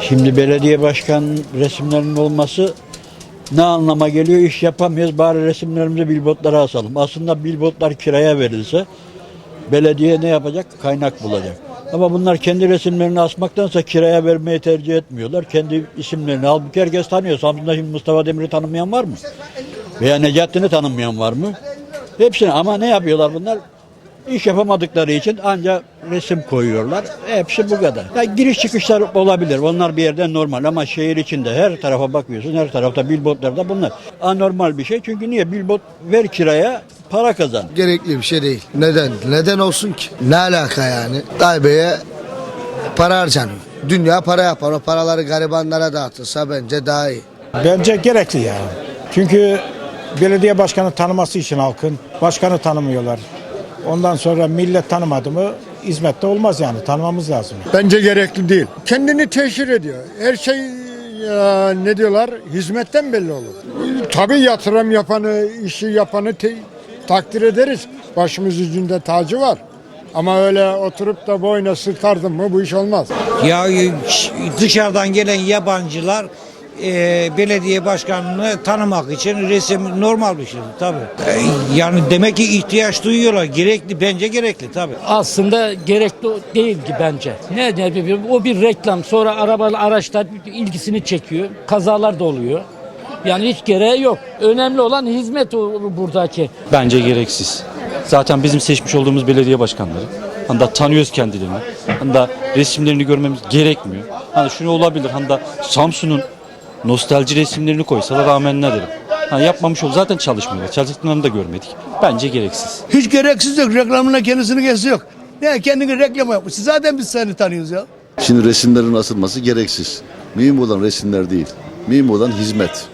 Şimdi belediye başkan resimlerinin olması ne anlama geliyor? İş yapamıyoruz. Bari resimlerimizi billboardlara asalım. Aslında billboardlar kiraya verilse belediye ne yapacak? Kaynak bulacak. Ama bunlar kendi resimlerini asmaktansa kiraya vermeyi tercih etmiyorlar. Kendi isimlerini. Halbuki herkes tanıyor. Samsun'da şimdi Mustafa Demir'i tanımayan var mı? Veya Necattin'i tanımayan var mı? Hepsini ama ne yapıyorlar bunlar? İş yapamadıkları için ancak resim koyuyorlar. Hepsi bu kadar. Ya giriş çıkışlar olabilir. Onlar bir yerden normal ama şehir içinde her tarafa bakıyorsun. Her tarafta billboardlarda bunlar. Anormal bir şey. Çünkü niye? Billboard ver kiraya para kazan. Gerekli bir şey değil. Neden? Neden olsun ki? Ne alaka yani? Daybe'ye para harcanıyor. Dünya para yapar. O paraları garibanlara dağıtılsa bence daha iyi. Bence gerekli yani. Çünkü belediye başkanı tanıması için halkın başkanı tanımıyorlar. Ondan sonra millet tanımadı mı hizmette olmaz yani tanımamız lazım. Bence gerekli değil. Kendini teşhir ediyor. Her şey ya, ne diyorlar? Hizmetten belli olur. Tabii yatırım yapanı, işi yapanı te- takdir ederiz. Başımız yüzünde tacı var. Ama öyle oturup da boyuna sırtardın mı bu iş olmaz. Ya dışarıdan gelen yabancılar e, belediye başkanını tanımak için resim normal bir şey tabii. E, yani demek ki ihtiyaç duyuyorlar. Gerekli bence gerekli tabii. aslında gerekli değil ki bence. Ne, ne o bir reklam sonra arabalı araçlar ilgisini çekiyor. Kazalar da oluyor. Yani hiç gereği yok. Önemli olan hizmet buradaki. Bence gereksiz. Zaten bizim seçmiş olduğumuz belediye başkanları. Hani da tanıyoruz kendilerini. Hani da resimlerini görmemiz gerekmiyor. Hani şunu olabilir. Hani da Samsun'un nostalji resimlerini koysalar rağmen ne derim. Hani yapmamış ol zaten çalışmıyorlar. Çalıştıklarını da görmedik. Bence gereksiz. Hiç gereksiz yok. Reklamına kendisini kesi yok. Ne kendini reklam yapmış. Zaten biz seni tanıyoruz ya. Şimdi resimlerin asılması gereksiz. Mühim olan resimler değil. Mühim olan hizmet.